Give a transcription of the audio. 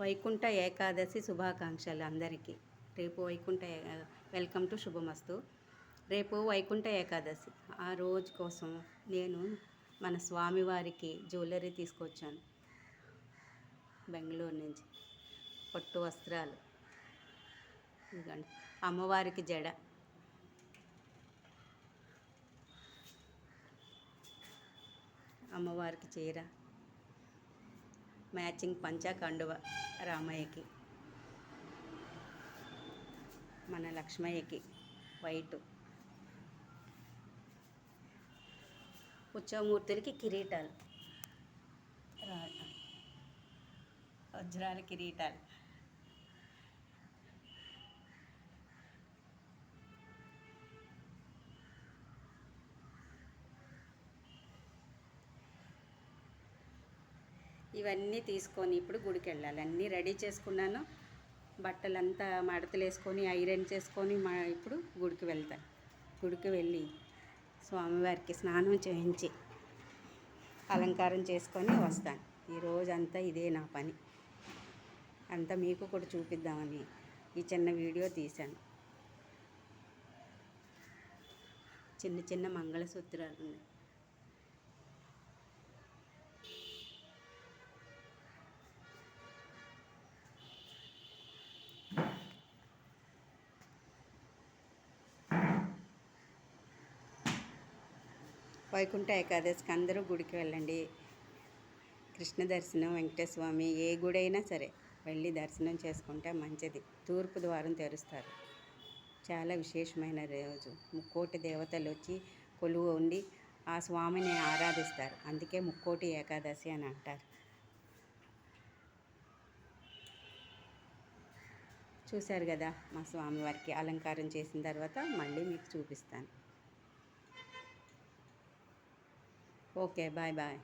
వైకుంఠ ఏకాదశి శుభాకాంక్షలు అందరికీ. రేపు వైకుంఠ ఏ- వెల్కమ్ టు శుభమస్తు. రేపు వైకుంఠ ఏకాదశి. ఆ రోజు కోసం నేను మన స్వామివారికి జ్యువెలరీ తీసుకొచ్చాను. బెంగళూరు నుంచి. పట్టు వస్త్రాలు. అమ్మవారికి జడ. అమ్మవారికి చీర. మ్యాచింగ్ పంచా కండువ రామయ్యకి. మన లక్ష్మయ్యకి వైట్. ఉత్సవమూర్తులకి కిరీటాలు. రా- వజ్రాల కిరీటాలు. ఇవన్నీ తీసుకొని ఇప్పుడు గుడికి వెళ్ళాలి అన్నీ రెడీ చేసుకున్నాను. బట్టలంతా మడతలు వేసుకొని ఐరన్ చేసుకొని మా ఇప్పుడు గుడికి వెళ్తాను గుడికి వెళ్ళి స్వామివారికి స్నానం చేయించి అలంకారం చేసుకొని వస్తాను. ఈరోజంతా ఇదే నా పని. అంతా మీకు కూడా చూపిద్దామని ఈ చిన్న వీడియో తీశాను. చిన్న చిన్న మంగళసూత్రాలు ఉన్నాయి. వైకుంఠ ఏకాదశికి అందరూ గుడికి వెళ్ళండి. కృష్ణ దర్శనం వెంకటేశ్వర స్వామి ఏ గుడి అయినా సరే వెళ్ళి దర్శనం చేసుకుంటే మంచిది. తూర్పు ద్వారం తెరుస్తారు. చాలా విశేషమైన రోజు. ముక్కోటి దేవతలు వచ్చి కొలువు ఉండి ఆ స్వామిని ఆరాధిస్తారు. అందుకే ముక్కోటి ఏకాదశి అని అంటారు. చూశారు కదా మా స్వామివారికి అలంకారం చేసిన తర్వాత మళ్ళీ మీకు చూపిస్తాను. ಓಕೆ ಬಾಯ್ ಬಾಯ್